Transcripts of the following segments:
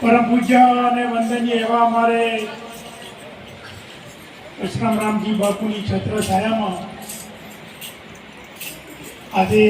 પરમ પૂજ્ય અને વંદનીય એવા અમારે કૃષ્ણરામજી બાપુની છત્ર છાયામાં આજે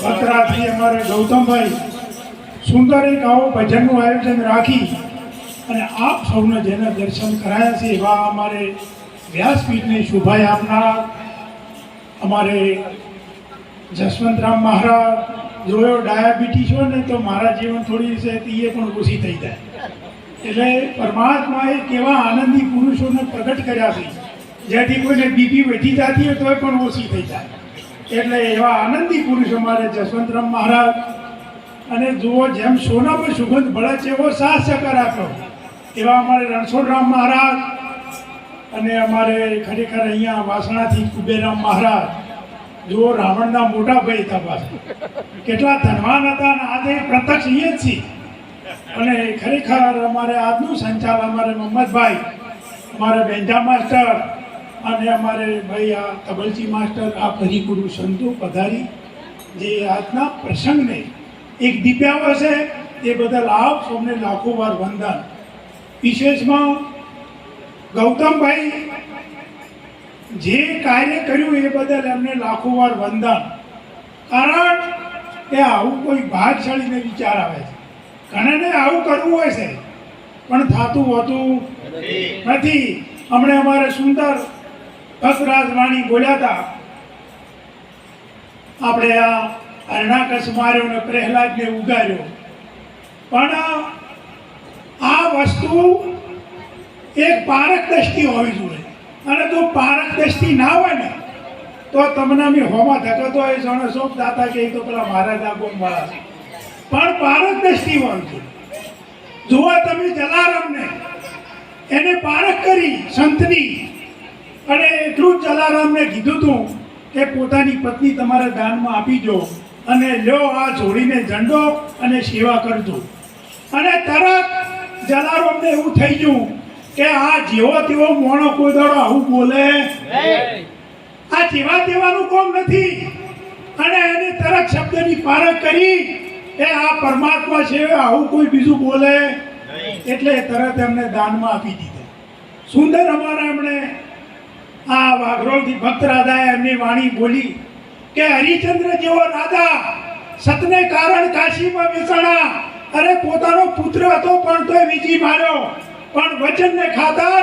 બકરાથી અમારે ગૌતમભાઈ સુંદર એક આવો ભજનનું આયોજન રાખી અને આપ સૌને જેને દર્શન કરાયા છે એવા અમારે વ્યાસપીઠને શુભાય આપનાર અમારે જસવંતરામ મહારાજ જોયો ડાયાબિટીસ હોય ને તો મારા જીવન થોડી છે એ પણ ઓછી થઈ જાય. એટલે પરમાત્માએ કેવા આનંદી પુરુષોને પ્રગટ કર્યા છે. જેથી કોઈને બીપી વધી જતી હોય તોય પણ ઓછી થઈ જાય. એટલે એવા આનંદી પુરુષો મારે જસવંતરામ મહારાજ. અને જુઓ જેમ સોનામાં સુગંધ ભળે છે, એવો સાહ સહકાર આપ્યો. એવા અમારે રણછોડરામ મહારાજ અને અમારે ખરેખર અહીંયા વાસણાથી કુબેરામ મહારાજ. જુઓ રાવણના મોટા ભાઈ હતા પાછા. કેટલા ધનવાન હતા અને આજે પ્રત્યક્ષ અહીંયા જ છીએ. અને ખરેખર અમારે આજનું સંચાલ અમારે મોહમ્મદભાઈ અમારે બેંજા માસ્ટર અને અમારે ભાઈ આ તબલજી માસ્ટર, આ પરિગુરુ સંતો પધારી, જે આજના પ્રસંગને એક દીપ્યાવ છે, એ બદલ આપ સૌને લાખો વાર વંદન. વિશેષમાં ગૌતમભાઈ જે કાર્ય કર્યું એ બદલ એમને લાખો વાર વંદન. કારણ કે આવું કોઈ ભાગશાળીને વિચાર આવે છે. ઘણાને આવું કરવું હોય છે, પણ થતું હોતું નથી. હમણે અમારે સુંદર હસરાજ વાણી બોલ્યા હતા. આપણે આ હરણાકસ માર્યો ને પ્રહલાદને ઉગાર્યો. પણ આ વસ્તુ એક પારક દ્રષ્ટિ હોવી જોઈએ. અને જો પારક દ્રષ્ટિ ના હોય ને, તો તમને અમે હોમાં ધકતો હોય જાણે શું દાતા કે એ તો પેલા મહારાજ આગો વાળા છે. પણ પારક દ્રષ્ટિ હોવી જોવા તમે જલારામને, એને પારક કરી, સંતની, અને એટલું જ જલારામને કીધું હતું કે પોતાની પત્ની તમારે દાનમાં આપી દો અને લ્યો આ જોડીને ઝંડો અને સેવા કરજો. અને તરત જલારામને એવું થઈ ગયું કે આ જેવો તેવો મોણો કોઈ દાડો આવું બોલે? આ જેવા તેવાનું કોમ નથી. અને એને તરત શબ્દની પારખ કરી એ આ પરમાત્મા છે આવું કોઈ બીજું બોલે? એટલે તરત એમને દાનમાં આપી દીધા. સુંદર અમારા એમણે આ વાઘરોળથી ભક્ત રાધાએ એમની વાણી બોલી કે હરિચંદ્ર જેવો રાધા સતને કારણ કાશીમાં બેસાણા અરે પોતાનો પુત્ર હતો પણ તોય વીજી માર્યો. પણ વચનને ખાતર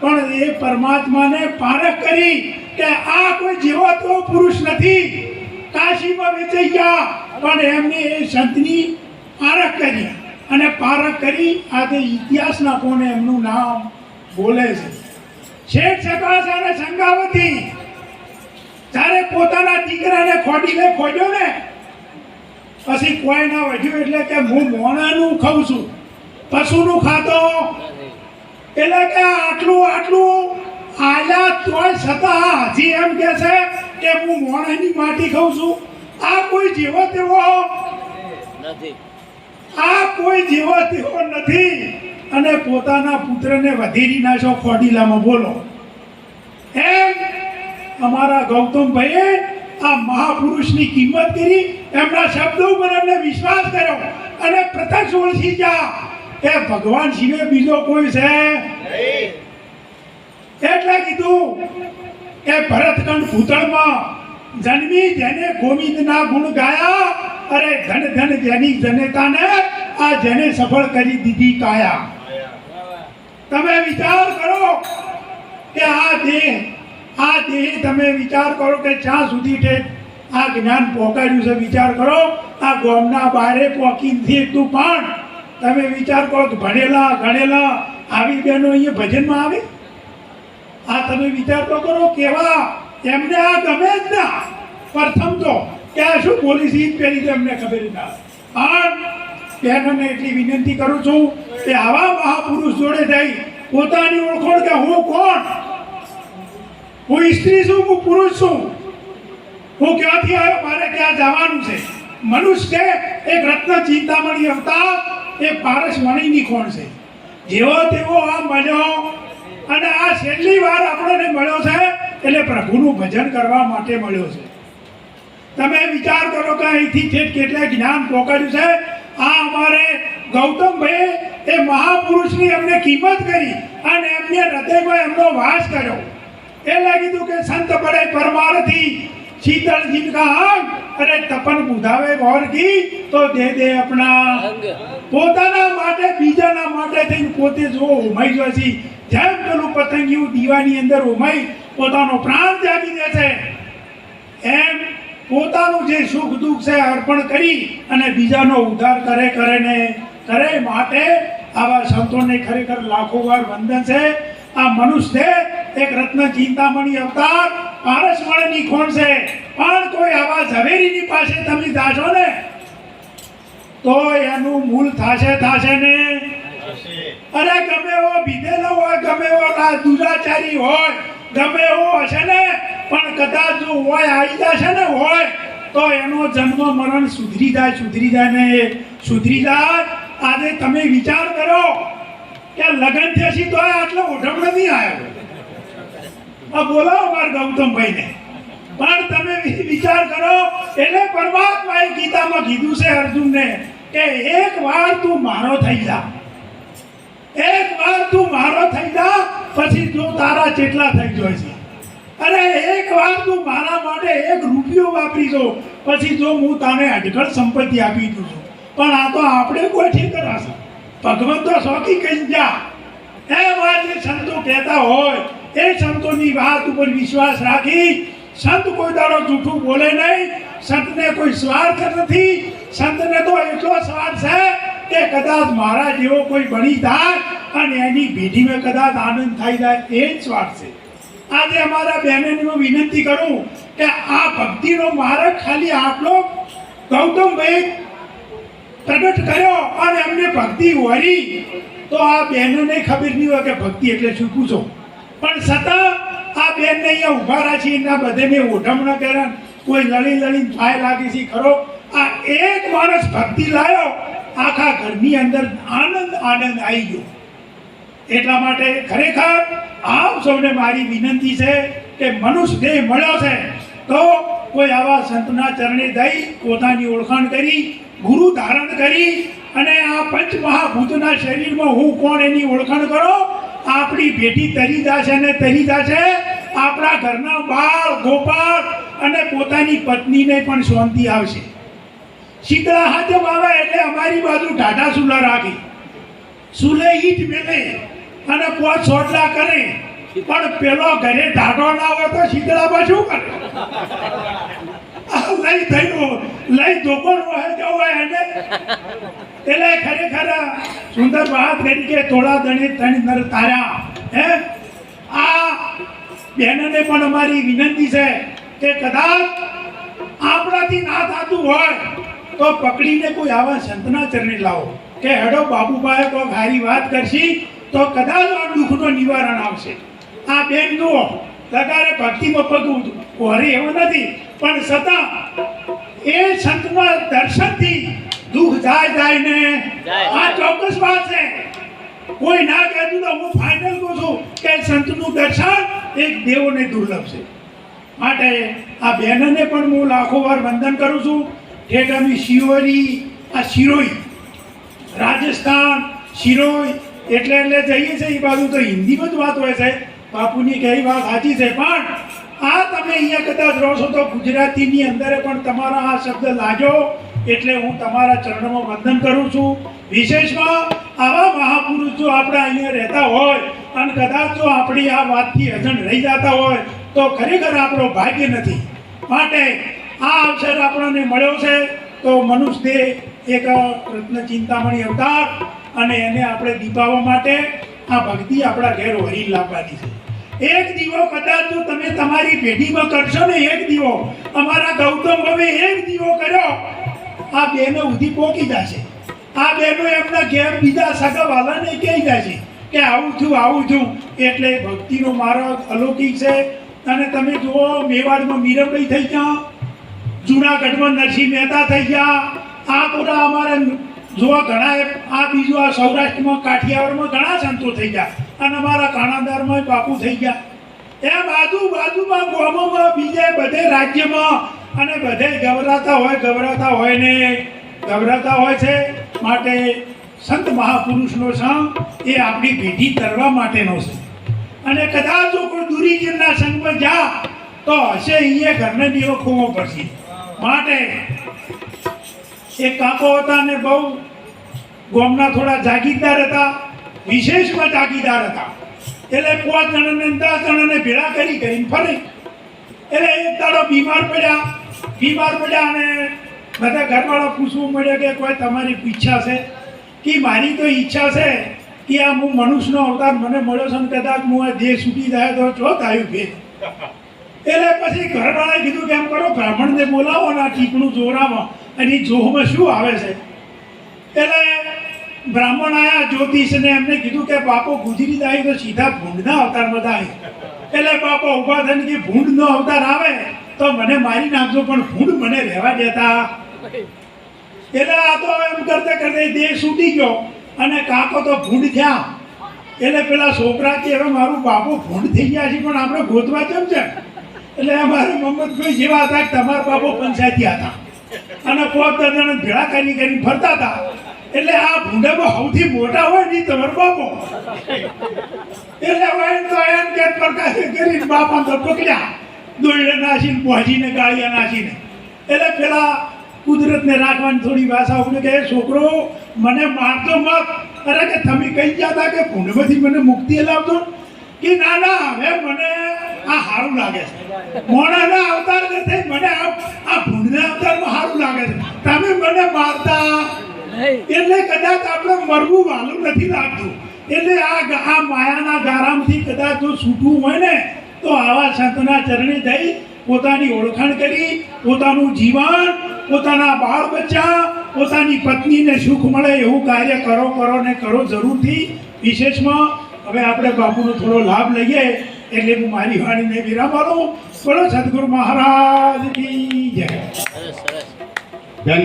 પણ એ પરમાત્માને પારખ કરી કે આ કોઈ જેવો તેવો પુરુષ નથી. કાશીમાં વેચાઈ ગયા, પણ એમને એ સંતની પારખ કરી. અને પારખ કરી આજે ઇતિહાસના કોને એમનું નામ બોલે છે. શેઠ સકાશ અને સંગાવતી, જ્યારે પોતાના દીકરાને ખોડીને ખોડ્યો ને, પછી કોઈ ના વધ્યું એટલે કે હું મોણાનું ખાઉં છું. પશુનું ખાતો એટલે કે આટલું આટલું આયા તોય છતાં હજી એમ કે છે કે હું મોણાની માટી ખાઉં છું. આ કોઈ જેવો તેવો નથી. આ કોઈ જેવો તેવો નથી. અને પોતાના પુત્રને વધેરી નાશો ખોડીલામાં બોલો. એમ અમારા ગૌતમભાઈએ આ મહાપુરુષની કિંમત કરી એમના શબ્દો ઉપર એમને વિશ્વાસ કર્યો અને પ્રત્યક્ષ ઓળખી ગયા કે ભગવાન શિવે બીજો કોઈ છે? એટલે કીધું એ ભરતખંડ ભૂતળમાં જન્મી જેને ગોવિંદના ગુણ ગાયા અરે ધન ધન જેની જનેતાને આ જેને સફળ કરી દીધી કાયા. તમે વિચાર કરો કે આ દેહ આ દેહ તમે વિચાર કરો કે જ્યાં સુધી છે આ જ્ઞાન પહોંચાડ્યું છે વિચાર કરો આ ગોમના બારે પોકીથી તું પણ તમે વિચાર કરો કે ભણેલા, ગણેલા, આવી બહેનો અહીંયા ભજનમાં આવે? આ તમે વિચાર તો કરો, કેવા? એમને આ ગમે જ ના. પ્રથમ તો કે આ શું પોલીસ જ પહેરી એમને ખબર ના. પણ બહેનોને એટલી વિનંતી કરું છું કે આવા મહાપુરુષ જોડે જઈ પોતાની ઓળખોણ કે હું કોણ? હું સ્ત્રી છું હું પુરુષ છું? હું ક્યાંથી આવ્યો? મારે ક્યાં જવાનું છે. મનુષ્ય એક રત્ન ચિંતામણી અવતાર એ પારસ વણીની કોણ છે? જેવો તેવો આ મળ્યો અને આ છેલ્લી વાર આપણને મળ્યો છે એટલે પ્રભુનું ભજન કરવા માટે મળ્યો છે. તમે વિચાર કરો કે અહીંથી છે કેટલા જ્ઞાન પહોંચાડ્યું છે. આ અમારે ગૌતમભાઈ એ મહાપુરુષની અમને કિંમત કરી અને એમને હૃદયમાં એમનો વાસ કર્યો. એટલે કીધું કે સંત પડે પરમારથી અંગ અરે તપન બુધાવે ગોર કી તો દે દે અપના અંગ. પોતાના માટે બીજાના માટે થઈને પોતે જો ઉમાઈ જાય છે. જેમ પેલું પતંગિયું દીવાની અંદર ઉમાઈ પોતાનો પ્રાણ ત્યાગી દે છે એમ પોતાનું જે સુખ દુઃખ છે અર્પણ કરી અને બીજાનો ઉદ્ધાર કરે કરે ને કરે માટે આવા સંતોને ખરેખર લાખો વાર વંદન છે. આ મનુષ્ય એક રત્ન ચિંતામણી અવતાર પારસમણની કોણ છે. પણ કોઈ આવા ઝવેરીની પાસે તમે જાશો ને, તો એનું મૂળ થાશે થાશે ને. અરે ગમે એવો બીધેલો હોય, ગમે એવો દુરાચારી હોય, ગમે એવો હશે ને, પણ કદાચ જો હોય, આવી જશે ને હોય, તો એનો જન્મ મરણ સુધરી જાય સુધરી જાય ને. સુધરી જાય. આજે તમે વિચાર કરો કે લગ્ન થશે તો આટલો ઓઢમ નથી આવ્યો. આ બોલાવો મારા ગૌતમભાઈને. પણ તમે વિચાર કરો એટલે પરમાત્માએ ગીતામાં કીધું છે અર્જુનને કે એક વાર તું મારો થઈ જા. એક વાર તું મારો થઈ જા, પછી જો તારા જેટલા થઈ જાય છે. અરે એક વાર તું મારા માટે એક રૂપિયો વાપરી જો પછી જો હું તને અઢગઢ સંપત્તિ આપી દઉં છું. પણ આ તો આપણે કોઈ ઠીક કરાશે તો શોખી કહી જા. એમ આ જે સંતો કહેતા હોય એ સંતોની વાત ઉપર વિશ્વાસ રાખી, સંત કોઈ દાડો જૂઠું બોલે નહીં, સંતને કોઈ સ્વાર્થ નથી, સંતને તો એટલો સ્વાર્થ છે કે કદાચ મારા જેવો કોઈ બની જાય અને એની ભેટીમાં કદાચ આનંદ થઈ જાય, એ જ સ્વાર્થ છે. આજે અમારા બહેનોને હું વિનંતી કરું કે આ ભક્તિનો માર્ગ ખાલી આટલો ગૌતમભાઈ પ્રગટ કર્યો અને એમને ભક્તિ વળી તો આ બહેનોને ખબર નહીં હોય કે ભક્તિ એટલે શું, પૂછો. પણ છતાં આ બેનને અહીંયા ઊભા રાખી એના ઓઢમ ન કર્યા કોઈ લડી લડી પાય લાગે છે, ખરો? આ એક માણસ ભક્તિ લાયો, આખા ઘરની અંદર આનંદ આનંદ આવી ગયો. એટલા માટે ખરેખર આપ સૌને મારી વિનંતી છે કે મનુષ્ય દેહ મળ્યો છે, તો કોઈ આવા સંતના ચરણે દઈ પોતાની ઓળખાણ કરી, ગુરુ ધારણ કરી અને આ પંચ મહાભૂતના શરીરમાં હું કોણ એની ઓળખાણ કરો? આપણી ભેટી તરી જશે અને તરી જશે. આપણા ઘરના બાળ, ગોપાળ અને પોતાની પત્નીને પણ શાંતિ આવશે. શીતળા હાથમ આવે એટલે અમારી બાજુ ટાટા સુલા રાખી. સુલે ઈટ મેલે અને પોત સોટલા કરે. પણ પેલો ઘરે ઢાઢો ના હોય તો શીતળામાં શું કરે? લઈ થયું લઈ ધોકો હોય જવો એને. એટલે ખરેખર સુંદર વાત કરી કે તોળા દણી ત્રણ નર તારા, હે? આ બહેનને પણ અમારી વિનંતી છે કે કદાચ આપણાથી ના થતું હોય તો પકડીને કોઈ આવા સંતના ચરણે લાવો. કે હેડો બાબુભાઈ કોઈ હારી વાત કરશી તો કદાચ આ દુઃખનો નિવારણ આવશે આ બેન જુઓ, લગારે ભક્તિમાં પગવું કોરે એવું નથી, પણ છતાં એ સંતના દર્શનથી દુઃખ જાય જાય. ને આ ચોક્કસ વાત છે. કોઈ ના કહેતું તો હું ફાઇનલ કહું છું કે સંતનું દર્શન એક દેવોને દુર્લભ છે. માટે આ બહેનને પણ હું લાખો વાર વંદન કરું છું. ઠેઠાની શિવરી આ શિરોઈ. રાજસ્થાન શિરોઈ. એટલે એટલે જઈએ છે એ બાજુ તો હિન્દીમાં જ વાત હોય છે. બાપુની કઈ વાત સાચી છે. પણ આ તમે અહીંયા કદાચ રહો છો તો ગુજરાતીની અંદર પણ તમારા આ શબ્દ લાગ્યો. એટલે હું તમારા ચરણોમાં વંદન કરું છું. વિશેષમાં આવા મહાપુરુષ જો આપણા અહીંયા રહેતા હોય અને કદાચ જો આપણી આ વાતથી અજણ રહી જતા હોય, તો ખરેખર આપણો ભાગ્ય નથી. માટે આ અવસર આપણને મળ્યો છે. તો મનુષ્ય એક રત્ન ચિંતામણી અવતાર અને એને આપણે દીપાવવા માટે આ ભક્તિ આપણા ઘેર વહી લાવવાની છે. એક દીવો કદાચ જો તમે તમારી પેઢીમાં કરશો ને એક દીવો, અમારા ગૌતમ હવે એક દીવો કર્યો આ બેને ઉધી પોકી છે. આ બેનો એમના ઘેર બીજા સગા વાલાને કહી જશે કે આવું થયું આવું થયું. એટલે ભક્તિનો માર્ગ અલૌકિક છે. અને તમે જુઓ, મેવાડમાં મીરાબાઈ થઈ ગયા. જુનાગઢમાં નરસિંહ મહેતા થઈ ગયા. આ બધા અમારે જોવા ઘણા આ બીજું આ સૌરાષ્ટ્રમાં, કાઠિયાવાડમાં ઘણા સંતો થઈ ગયા. અને અમારા કાણાદારમાં બાપુ થઈ ગયા. એમ આજુબાજુમાં ગામોમાં બીજે બધે રાજ્યમાં અને બધે ગભરાતા હોય ગભરાતા હોય ને ગભરાતા હોય છે માટે સંત મહાપુરુષનો સંઘ એ આપણી પેઢી તરવા માટેનો છે. અને કદાચ જો કોઈ દુરીજનના સંગમાં જા, તો હશે અહીંયા ઘરને દીવો ખોવો પડશે માટે એક કાકો હતા ને બહુ ગામના થોડા જાગીરદાર હતા, વિશેષમાં જાગીરદાર હતા. એટલે પાંચ જણાને દસ જણાને ભેળા કરી કરીને ફરી. એટલે એક દાડો બીમાર પડ્યા. બીમાર પડ્યા અને બધા ઘરવાળા પૂછવું મળ્યા કે કોઈ તમારી ઈચ્છા છે? કે મારી તો ઈચ્છા છે કે આ હું મનુષ્યનો અવતાર મને મળ્યો છે કદાચ હું આ દેહ છૂટી જાય તો જો થયું ભેદ એટલે પછી ઘરવાળાએ કીધું કે એમ કરો, બ્રાહ્મણને બોલાવો અને આ ટીપણું જોરાવો અને જોહમાં શું આવે છે? એટલે બ્રાહ્મણ આયા, જ્યોતિષને એમને કીધું કે બાપો, ગુજરી જાય તો સીધા ભૂંડના અવતારમાં જાય એટલે બાપો ઊભા થઈને કે ભૂંડનો અવતાર આવે, તો મને મારી નાખજો, પણ ભૂંડ મને રહેવા દેતા. એટલે આ તો એમ કરતા કરતા દેહ છૂટી ગયો, અને કાકો તો ભૂંડ થયા. એટલે પેલા છોકરા કે, હવે મારું બાપુ ભૂંડ થઈ ગયા છે, પણ આપણે ગોતવા કેમ છે? એટલે અમારે મમ્મદભાઈ જેવા હતા કે તમારા બાપુ પંચાયતી હતા. અને પોત જણા ભેળા કરી કરી ફરતા હતા. એટલે આ ભૂંડામાં સૌથી મોટા હોય ને તમારો બાપો. એટલે એમ તો એમ કે પ્રકાશ કરીને બાપા તો પકડ્યા. દોડે નાસીને પહોંચીને ગાળિયા નાસીને. એટલે પેલા કુદરતને રાખવાની થોડી ભાષા ઉપડે કે "એ છોકરો, મને મારતો મત. અરે કે તમે કહી ગયા હતા કે ભૂંડમાંથી મને મુક્તિ લાવતો કે ના ના, હવે મને આ સારું લાગે છે. મોણાના અવતાર નથી, મને આ ભૂંડના અવતારમાં સારું લાગે છે. તમે મને મારતા. એટલે કદાચ આપણે મરવું વાલું નથી લાગતું. એટલે આ આ માયાના ગારામથી કદાચ જો છૂટવું હોય ને તો આવા સંતના ચરણે જઈ પોતાની ઓળખાણ કરી પોતાનું જીવન પોતાના બાળ બચ્ચા પોતાની પત્નીને સુખ મળે એવું કાર્ય કરો કરો ને કરો જરૂરથી. વિશેષમાં હવે આપણે બાપુનો થોડો લાભ લઈએ એટલે હું મારી વાણીને વિરામ આલું બોલો સદગુરુ મહારાજ જય. ધન્ય